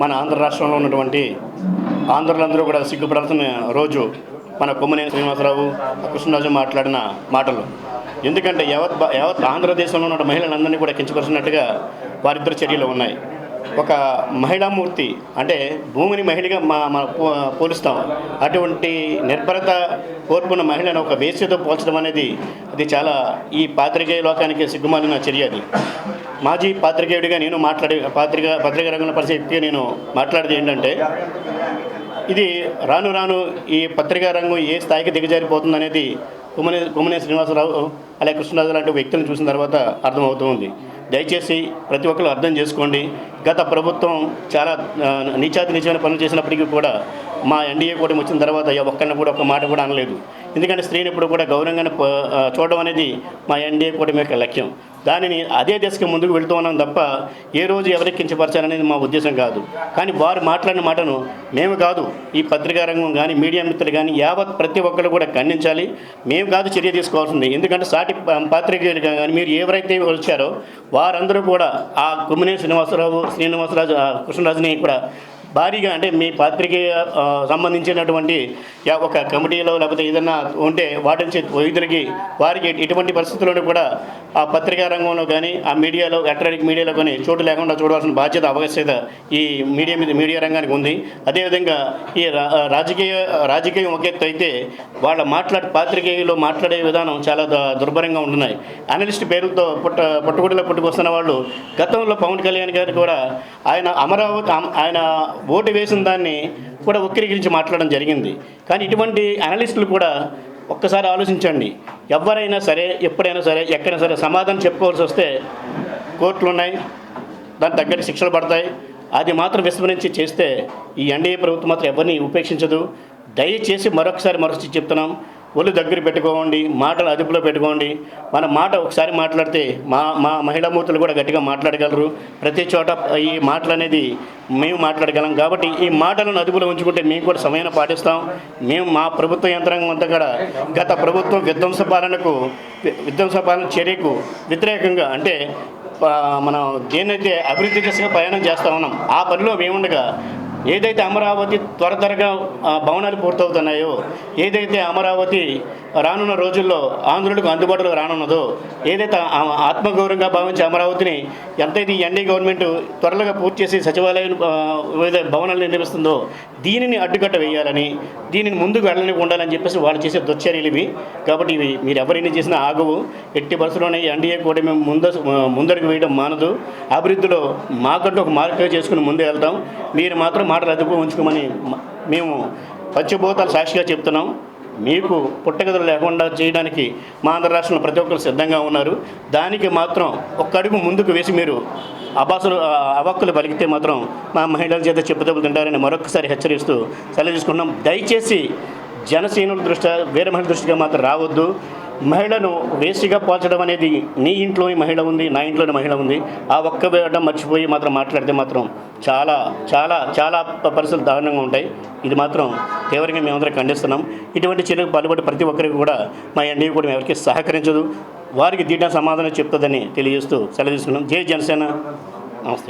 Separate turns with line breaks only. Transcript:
మన ఆంధ్ర రాష్ట్రంలో ఉన్నటువంటి ఆంధ్రులందరూ కూడా సిగ్గుపడాల్సిన రోజు మన కొమ్మనేని శ్రీనివాసరావు కృష్ణరాజు మాట్లాడిన మాటలు. ఎందుకంటే యావత్ యావత్ ఆంధ్రదేశంలో ఉన్న మహిళలందరినీ కూడా కించపరిచినట్టుగా వారిద్దరు చర్యలు ఉన్నాయి. ఒక మహిళామూర్తి అంటే భూమిని మహిళగా మా మన పో- పోలుస్తాం. అటువంటి నిర్భరత కోరుకున్న మహిళను ఒక వేసితో పోల్చడం అనేది అది చాలా ఈ పాత్రికేయ లోకానికి సిగ్గుమాలిన చర్య అది. మాజీ పాత్రికేయుడిగా నేను మాట్లాడే పాత్రిక పత్రికా రంగంలో పరిస్థితిగా నేను మాట్లాడేది ఏంటంటే ఇది రాను రాను ఈ పత్రికా రంగం ఏ స్థాయికి దిగజారిపోతుంది అనేది కుమ్మనే కుమ్మనే శ్రీనివాసరావు అలాగే కృష్ణరాజు లాంటి వ్యక్తులను చూసిన తర్వాత అర్థమవుతూ ఉంది దయచేసి ప్రతి ఒక్కరు అర్థం చేసుకోండి. గత ప్రభుత్వం చాలా నీచాతి నీచమైన పనులు చేసినప్పటికీ కూడా మా ఎన్డీఏ కూటమి వచ్చిన తర్వాత ఒక్కరిని కూడా ఒక మాట కూడా అనలేదు. ఎందుకంటే స్త్రీని ఎప్పుడు కూడా గౌరవంగానే చూడడం అనేది మా ఎన్డీఏ కూటమి యొక్క లక్ష్యం. దానిని అదే దశకి ముందుకు వెళుతూ ఉన్నాం తప్ప ఏ రోజు ఎవరికి కించపరచాలనేది మా ఉద్దేశం కాదు. కానీ వారు మాట్లాడిన మాటను మేము కాదు ఈ పత్రికా రంగం కానీ మీడియా మిత్రులు కానీ యావత్ ప్రతి ఒక్కరు కూడా ఖండించాలి. మేము కాదు చర్య తీసుకోవాల్సింది. ఎందుకంటే సాటి పాత్రికేయులు కానీ మీరు ఎవరైతే వచ్చారో వారందరూ కూడా ఆ కుమ్మినే శ్రీనివాసరావు శ్రీనివాసరాజు ఆ కృష్ణరాజుని కూడా భారీగా అంటే మీ పాత్రికేయ సంబంధించినటువంటి ఒక కమిటీలో లేకపోతే ఏదన్నా ఉంటే వాటిని నుంచి వైద్యులకి వారికి ఎటువంటి పరిస్థితుల్లోనూ కూడా ఆ పత్రికా రంగంలో కానీ ఆ మీడియాలో ఎలక్ట్రానిక్ మీడియాలో కానీ చోటు లేకుండా చూడవలసిన బాధ్యత అవకాశత ఈ మీడియా మీద మీడియా రంగానికి ఉంది. అదేవిధంగా ఈ రా- రాజకీయ రాజకీయం ఒక ఎత్తు అయితే వాళ్ళ మాట్లాడే పాత్రికేయులు మాట్లాడే విధానం చాలా దుర్భరంగా ఉంటున్నాయి. అనలిస్ట్ పేరుతో పుట్ట పుట్టుకుడిలో పుట్టుకొస్తున్న వాళ్ళు గతంలో పవన్ కళ్యాణ్ గారు కూడా ఆయన అమరావతి ఆయన ఓటు వేసిన దాన్ని కూడా వక్రీకరించి మాట్లాడడం జరిగింది. కానీ ఇటువంటి అనలిస్టులు కూడా ఒక్కసారి ఆలోచించండి. ఎవరైనా సరే ఎప్పుడైనా సరే ఎక్కడైనా సరే సమాధానం చెప్పుకోవాల్సి వస్తే కోర్టులు ఉన్నాయి. దానికి తగ్గట్టు శిక్షలు పడతాయి. అది మాత్రం విస్మరించి చేస్తే ఈ ఎన్డీఏ ప్రభుత్వం మాత్రం ఎవరిని ఉపేక్షించదు. దయచేసి మరొకసారి మరొకసారి చెప్తున్నాం. ఒళ్ళు దగ్గర పెట్టుకోండి మాటలు అదుపులో పెట్టుకోండి. మన మాట ఒకసారి మాట్లాడితే మా మా మహిళా మూర్తులు కూడా గట్టిగా మాట్లాడగలరు. ప్రతి చోట ఈ మాటలు అనేది మేము మాట్లాడగలం. కాబట్టి ఈ మాటలను అదుపులో ఉంచుకుంటే మేము కూడా సమయాన్ని పాటిస్తాం. మేము మా ప్రభుత్వ యంత్రాంగం అంతా కూడా గత ప్రభుత్వం విధ్వంస పాలనకు విధ్వంస పాలన చర్యకు వ్యతిరేకంగా అంటే మనం దేన్నైతే అభివృద్ధి దిశగా ప్రయాణం చేస్తూ ఉన్నాం ఆ పనిలో మేముండగా ఏదైతే అమరావతి త్వర త్వరగా భవనాలు పూర్తవుతున్నాయో ఏదైతే అమరావతి రానున్న రోజుల్లో ఆంధ్రులకు అందుబాటులో రానున్నదో ఏదైతే ఆ- ఆత్మగౌరవంగా భావించే అమరావతిని ఎంతైతే ఈ ఎన్డీ గవర్నమెంట్ త్వరగా పూర్తి చేసి సచివాలయం వివిధ భవనాలు నిర్మిస్తుందో దీనిని అడ్డుకట్ట వేయాలని దీనిని ముందుకు వెళ్ళని ఉండాలని చెప్పేసి వాళ్ళు చేసే దుశ్చర్యలు ఇవి. కాబట్టి ఇవి మీరు ఎవరిని చేసినా ఆగవు. ఎట్టి బస్సులోనే ఎన్డీఏ కూడా మేము ముంద ముందడుగు వేయడం మానదు. అభివృద్ధిలో మాకంటూ ఒక మార్పు చేసుకుని ముందు వెళ్తాం. మీరు మాత్రం మాటలు అదుపు ఉంచుకోమని మేము పచ్చిభూతాలు సాక్షిగా చెప్తున్నాం. మీకు పుట్టగదులు లేకుండా చేయడానికి మా ఆంధ్ర రాష్ట్రంలో ప్రతి ఒక్కరు సిద్ధంగా ఉన్నారు. దానికి మాత్రం ఒక్కడుగు ముందుకు వేసి మీరు అబాసులు అవక్కులు పలికితే మాత్రం మా మహిళల చేత చెప్పుదెబ్బలు తింటారని మరొకసారి హెచ్చరిస్తూ సెలవు తీసుకున్నాం. దయచేసి జనసేనుల దృష్ట్యా వేరే మహిళ దృష్టిగా మాత్రం రావద్దు. మహిళను వేసిగా పోల్చడం అనేది నీ ఇంట్లోని మహిళ ఉంది నా ఇంట్లోని మహిళ ఉంది. ఆ ఒక్క వేయడం మర్చిపోయి మాత్రం మాట్లాడితే మాత్రం చాలా చాలా చాలా పరిస్థితులు దారుణంగా ఉంటాయి. ఇది మాత్రం తీవ్రంగా మేమందరం ఖండిస్తున్నాం. ఇటువంటి చర్యలకు పాల్పడి ప్రతి ఒక్కరికి కూడా మా ఎన్డీ కూడా ఎవరికి సహకరించదు. వారికి దీటా సమాధానం చెప్తుందని తెలియజేస్తూ సెలవు తీసుకున్నాం. జై జనసేన. నమస్తే.